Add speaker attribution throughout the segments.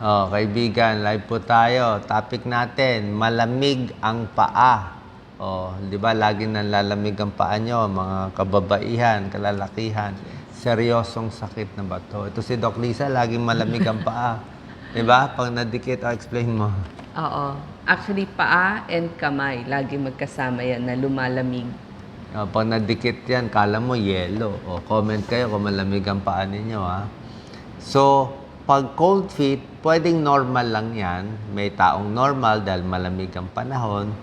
Speaker 1: Oh, kaibigan, live po tayo. Topic natin, malamig ang paa. Oh, 'di ba lagi nang lalamig ang paa nyo, mga kababaihan, kalalakihan. Seryosong sakit na ba to? Ito si Doc Lisa, laging malamig ang paa. 'Di ba? Pag nadikit, oh, explain mo.
Speaker 2: Oo. Actually, paa and kamay, lagi magkasama yan na lumalamig.
Speaker 1: Oh, pag nadikit yan, kala mo yellow. O, comment kayo kung malamig ang paa ninyo, ha? So, pag cold feet, pwedeng normal lang yan. May taong normal dahil malamig ang panahon.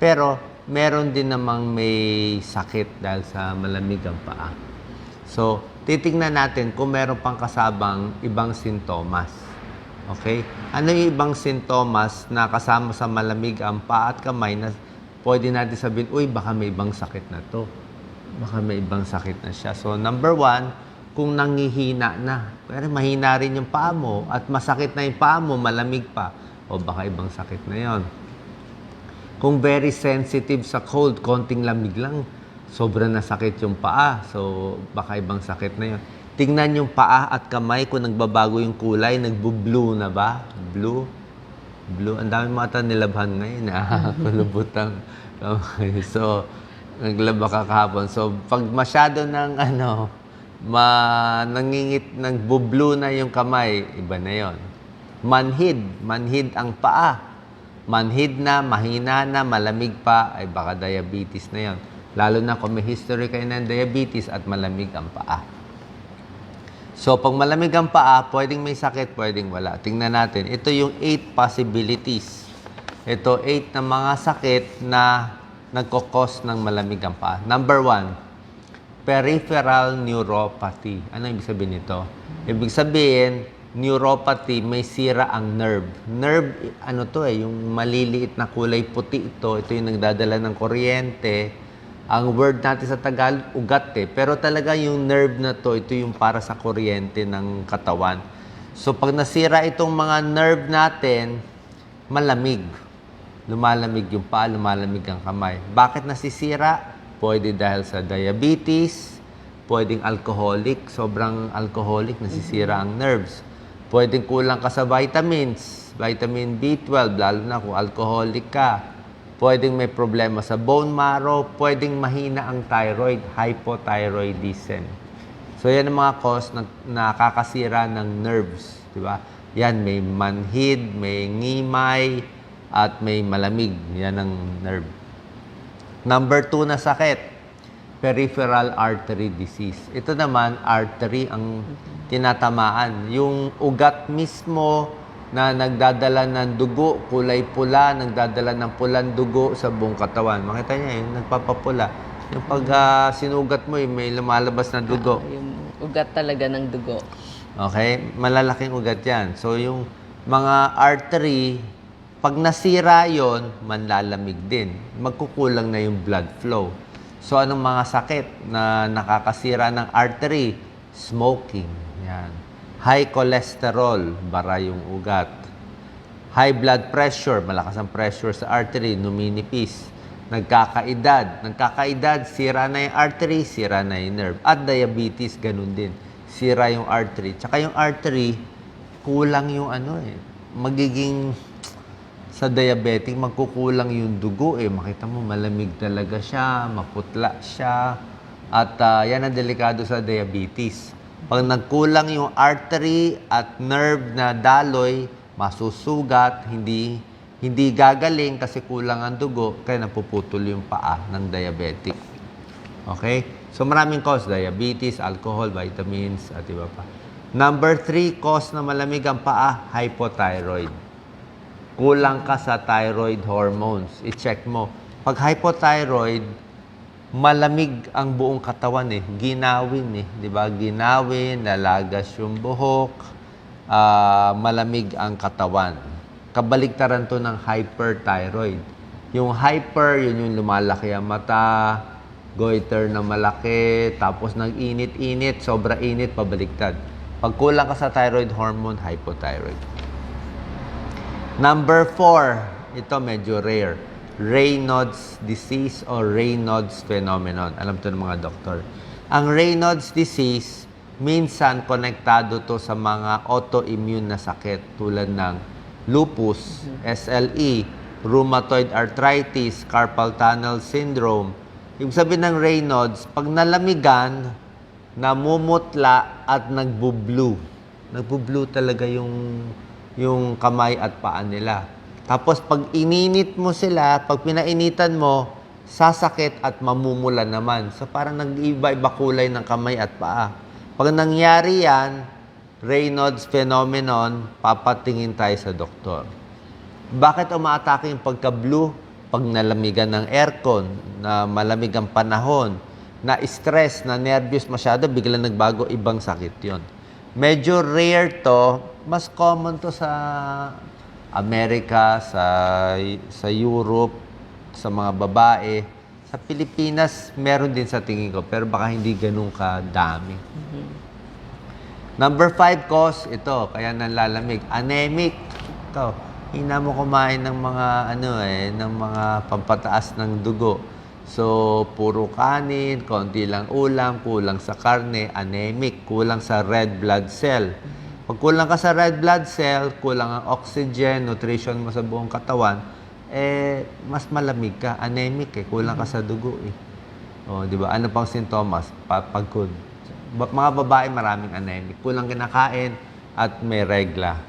Speaker 1: Pero, meron din namang may sakit dahil sa malamig ang paa. So, titingnan natin kung meron pang kasabang ibang sintomas. Okay? Ano yung ibang sintomas na kasama sa malamig ang paa at kamay na pwede natin sabihin, uy, baka may ibang sakit na to. Baka may ibang sakit na siya. So, number one, kung nangihina na. Pero mahina rin yung paa mo at masakit na yung paa mo, malamig pa. O baka ibang sakit na yon. Kung very sensitive sa cold, konting lamig lang, sobrang nasakit yung paa. So, baka ibang sakit na yon. Tingnan yung paa at kamay kung nagbabago yung kulay, nagbo-blue na ba? Blue? Blue. Ang dami mga tayo nilabhan ngayon. Ah, kulubutang. So, naglaba ka kahapon. So, pag masyado ng ano, ma nangingit, nagbo-blue na yung kamay, iba na yon. Manhid. Manhid ang paa. Manhid na, mahina na, malamig pa, ay baka diabetes na yon. Lalo na kung may history kayo ng diabetes at malamig ang paa. So, pag malamig ang paa, pwedeng may sakit, pwedeng wala. Tingnan natin. Ito yung 8 possibilities. Ito, 8 na mga sakit na nagkakos ng malamig ang paa. Number 1, peripheral neuropathy. Ano ibig sabihin nito? Ibig sabihin, neuropathy, may sira ang nerve. Nerve, ano to eh, yung maliliit na kulay puti ito. Ito yung nagdadala ng kuryente. Ang word natin sa Tagalog, ugat eh. Pero talaga yung nerve na to, ito yung para sa kuryente ng katawan. So pag nasira itong mga nerve natin, malamig. Lumalamig yung paa, lumalamig ang kamay. Bakit nasisira? Pwede dahil sa diabetes, pwedeng alcoholic, sobrang alcoholic, nasisira ang nerves. Pwedeng kulang ka sa vitamins, vitamin B12, lalo na kung alcoholic ka. Pwedeng may problema sa bone marrow, pwedeng mahina ang thyroid, hypothyroidism. So yan ang mga cause na nakakasira ng nerves, di ba? Yan, may manhid, may ngimay, at may malamig. Yan ang nerve. Number two na sakit, peripheral artery disease. Ito naman, artery ang tinatamaan. Yung ugat mismo na nagdadala ng dugo, kulay pula, nagdadala ng pulang dugo sa buong katawan. Makita niya yun, nagpapapula. Yung pag ah, sinugat mo, yung may lumalabas na dugo.
Speaker 2: Yung ugat talaga ng dugo.
Speaker 1: Okay? Malalaking ugat yan. So, yung mga artery, pag nasira yon manlalamig din. Magkukulang na yung blood flow. So, anong mga sakit na nakakasira ng artery? Smoking. Yan. High cholesterol, bara yung ugat. High blood pressure, malakas ang pressure sa artery, numinipis. Nagkakaedad. Nagkakaedad, sira na yung artery, sira na yung nerve. At diabetes, ganun din. Sira yung artery. Tsaka yung artery, kulang yung ano eh. Magiging sa diabetic, magkukulang yung dugo eh. Makita mo, malamig talaga siya, maputla siya. At ah, yan ang delikado sa diabetes. Pag nagkulang yung artery at nerve na daloy, masusugat, hindi hindi gagaling kasi kulang ang dugo, kaya napuputol yung paa ng diabetic. Okay? So maraming cause, diabetes, alcohol, vitamins, at iba pa. Number three, cause na malamig ang paa, hypothyroid. Kulang ka sa thyroid hormones. I-check mo. Pag hypothyroid, malamig ang buong katawan eh. Ginawin eh. Di ba? Ginawin, lalagas yung buhok, ah, malamig ang katawan. Kabaligtaran to ng hyperthyroid. Yung hyper, yun yung lumalaki ang mata, goiter na malaki, tapos nag-init-init, sobra init, pabaliktad. Pag kulang ka sa thyroid hormone, hypothyroid. Number four, ito medyo rare. Raynaud's disease or Raynaud's phenomenon. Alam to ng mga doktor. Ang Raynaud's disease, minsan konektado to sa mga autoimmune na sakit tulad ng lupus, SLE, rheumatoid arthritis, carpal tunnel syndrome. Ibig sabihin ng Raynaud's, pag nalamigan, namumutla at nagbo-blue. Nagbo-blue talaga yung yung kamay at paa nila. Tapos pag ininit mo sila, pag pinainitan mo, sasakit at mamumula naman. So parang nag-iba-iba kulay ng kamay at paa. Pag nangyari yan, Raynaud's phenomenon, papatingin tayo sa doktor. Bakit umaatake yung pagka-blue? Pag nalamigan ng aircon, na malamig ang panahon, na stress, na nervous masyado, bigla nagbago, ibang sakit yon. Medyo rare to, mas common to sa Amerika, sa, sa Europe, sa mga babae. Sa Pilipinas, meron din sa tingin ko, pero baka hindi ganun kadami. Number five cause, ito, kaya nanlalamig. Anemic. Ito, hina mo kumain ng mga, ano eh, ng mga pampataas ng dugo. So, puro kanin, konti lang ulam, kulang sa karne, anemic, kulang sa red blood cell. Pag kulang ka sa red blood cell, kulang ang oxygen, nutrition mo sa buong katawan, eh, mas malamig ka, anemic eh, kulang ka sa dugo eh. O, di ba? Ano pang sintomas? Pa- pagod. Mga babae maraming anemic. Kulang kinakain at may regla.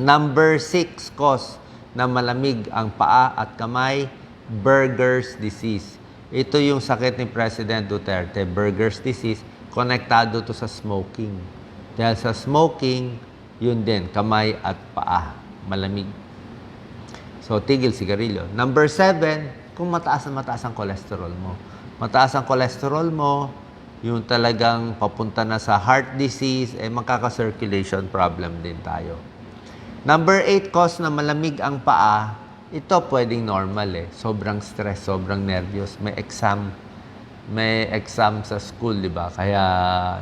Speaker 1: Number six cause na malamig ang paa at kamay, Burger's disease. Ito yung sakit ni President Duterte, Burger's disease, konektado to sa smoking. Dahil sa smoking, yun din, kamay at paa, malamig. So, tigil sigarilyo. Number seven, kung mataas na mataas ang cholesterol mo. Mataas ang cholesterol mo, yung talagang papunta na sa heart disease, eh magkaka-circulation problem din tayo. Number eight, cause na malamig ang paa, ito pwedeng normal eh. Sobrang stress, sobrang nervyos. May exam, may exam sa school, di ba? Kaya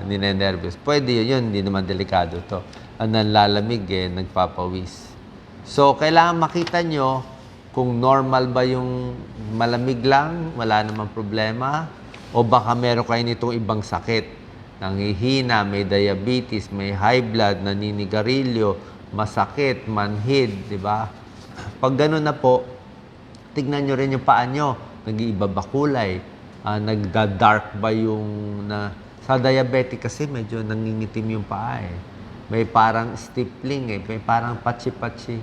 Speaker 1: ninenervyos. Pwede yun, yun, hindi naman delikado to. Ang nanlalamig eh, nagpapawis. So, kailangan makita nyo kung normal ba yung malamig lang, wala namang problema, o baka meron kayo nitong ibang sakit. Nangihina, may diabetes, may high blood, naninigarilyo, masakit, manhid, di ba? Pag ganun na po, tignan nyo rin yung paa nyo. Nag-iiba ba kulay? Ah, nagda-dark ba yung na... Sa diabetic kasi medyo nangingitim yung paa eh. May parang stippling eh. May parang patsi-patsi.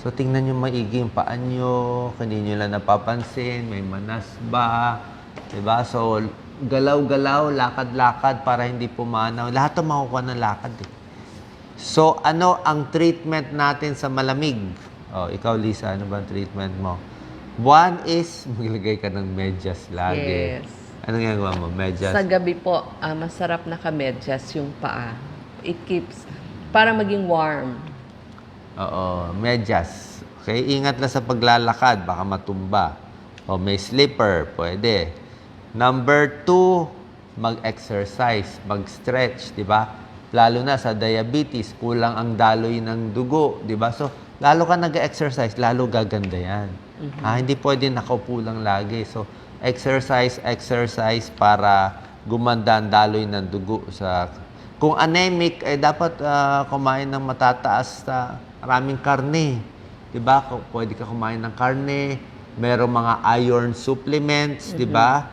Speaker 1: So, tingnan nyo maigi yung paa nyo. Kanino lang napapansin. May manas ba? Diba? So, galaw-galaw, lakad-lakad para hindi pumanaw. Lahat ito makukuha ng lakad eh. So, ano ang treatment natin sa malamig? Oh, ikaw, Lisa, ano ba ang treatment mo? One is, maglagay ka ng medyas lagi.
Speaker 2: Yes.
Speaker 1: Anong ginagawa mo? Medyas?
Speaker 2: Sa gabi po, ah, masarap nakamedyas yung paa. It keeps, para maging warm.
Speaker 1: Oo, medyas. Okay, ingat lang sa paglalakad, baka matumba. O may slipper, pwede. Number two, mag-exercise, mag-stretch, di ba? Lalo na sa diabetes, kulang ang daloy ng dugo, di ba? So, lalo ka nag-exercise, lalo gaganda yan. Ah, hindi pwede nakaupo lang lagi. So, exercise, exercise para gumanda ang daloy ng dugo sa kung anemic, eh dapat ah, kumain ng matataas sa maraming karne. 'Di ba? Pwede ka kumain ng karne, merong mga iron supplements, 'di ba?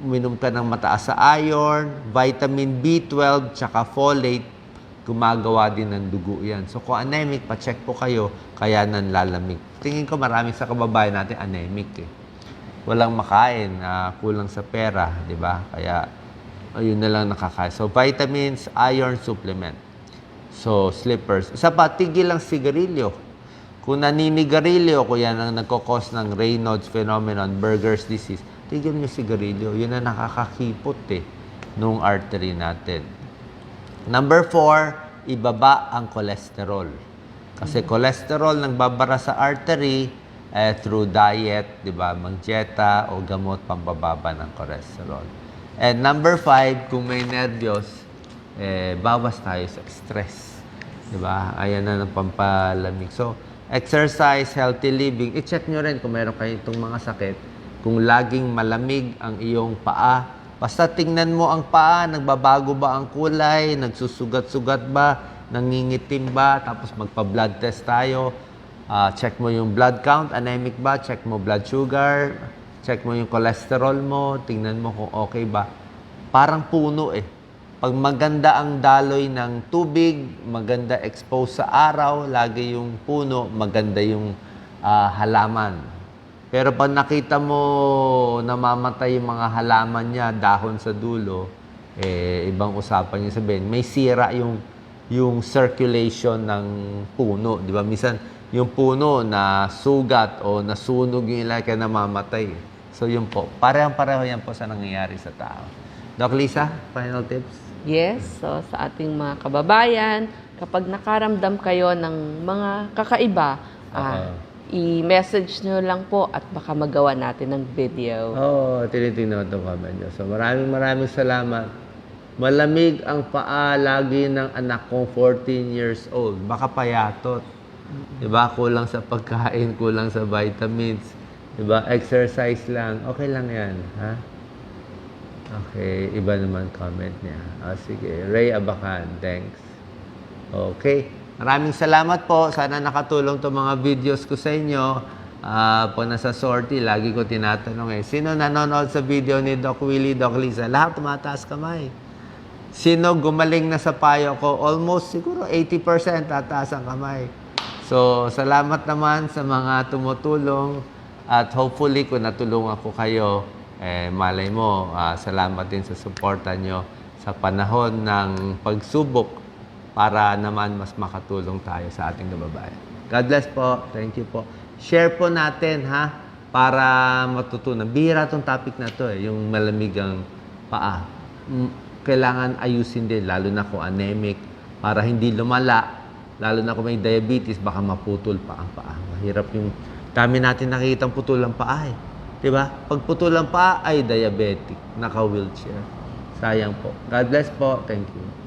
Speaker 1: Uminom ka ng mataas sa iron, vitamin B12, tsaka folate, gumagawa din ng dugo yan. So kung anemic, pa-check po kayo, kaya nanlalamig. Tingin ko marami sa kababayan natin anemic eh. Walang makain, ah, kulang sa pera, di ba? Kaya ayun na lang nakakain. So vitamins, iron supplement. So slippers. Isa pa, tigil lang sigarilyo. Kung naninigarilyo, kung yan ang nagkakos ng Raynaud's phenomenon, Burger's disease, tigil nyo sigarilyo. Yun ang nakakakipot eh, nung artery natin. Number four, ibaba ang cholesterol. Kasi cholesterol nagbabara sa artery eh, through diet, di ba? Mag-dieta o gamot pambababa ng cholesterol. And number five, kung may nervyos, eh, bawas tayo sa stress. Di ba? Ayan na ng pampalamig. So, exercise, healthy living. I-check nyo rin kung meron kayo itong mga sakit. Kung laging malamig ang iyong paa Basta tingnan mo ang paa, nagbabago ba ang kulay, nagsusugat-sugat ba, nangingitim ba, tapos magpa-blood test tayo. Ah, check mo yung blood count, anemic ba, check mo blood sugar, check mo yung cholesterol mo, tingnan mo kung okay ba. Parang puno eh. Pag maganda ang daloy ng tubig, maganda expose sa araw, lagi yung puno, maganda yung ah, halaman. Pero pag nakita mo namamatay yung mga halaman niya, dahon sa dulo, eh, ibang usapan yung sabihin, may sira yung yung circulation ng puno, di ba? Minsan, yung puno na sugat o nasunog yung ilan kaya namamatay. So, yun po. Parehang-pareho yan po sa nangyayari sa tao. Doc Lisa, final tips?
Speaker 2: Yes, so sa ating mga kababayan, kapag nakaramdam kayo ng mga kakaiba, ah, i-message nyo lang po at baka magawa natin ng video.
Speaker 1: Oo, oh, itong comment nyo. So, maraming maraming salamat. Malamig ang paa lagi ng anak kong 14 years old. Baka payatot. Diba? Kulang sa pagkain, kulang sa vitamins. Diba? Exercise lang. Okay lang yan. Ha? Okay. Iba naman comment niya. Ah, sige. Ray Abacan. Thanks. Okay. Maraming salamat po. Sana nakatulong to mga videos ko sa inyo. Ah, pag nasa sortie, lagi ko tinatanong eh, sino nanonood sa video ni Doc Willie, Doc Lisa? Lahat tumataas kamay. Sino gumaling na sa payo ko? Almost siguro 80% tataas ang kamay. So, salamat naman sa mga tumutulong at hopefully kung natulungan ko kayo, eh, malay mo, ah, salamat din sa suporta nyo sa panahon ng pagsubok para naman mas makatulong tayo sa ating kababayan. God bless po. Thank you po. Share po natin ha para matutunan. Bihira tong topic na to eh, yung malamigang paa. Mm, Kailangan ayusin din, lalo na kung anemic, para hindi lumala. Lalo na kung may diabetes, baka maputol pa ang paa. Mahirap yung dami natin nakikita ang putol ang paa eh. 'Di ba? Pag putol ang paa ay diabetic, naka-wheelchair. Sayang po. God bless po. Thank you.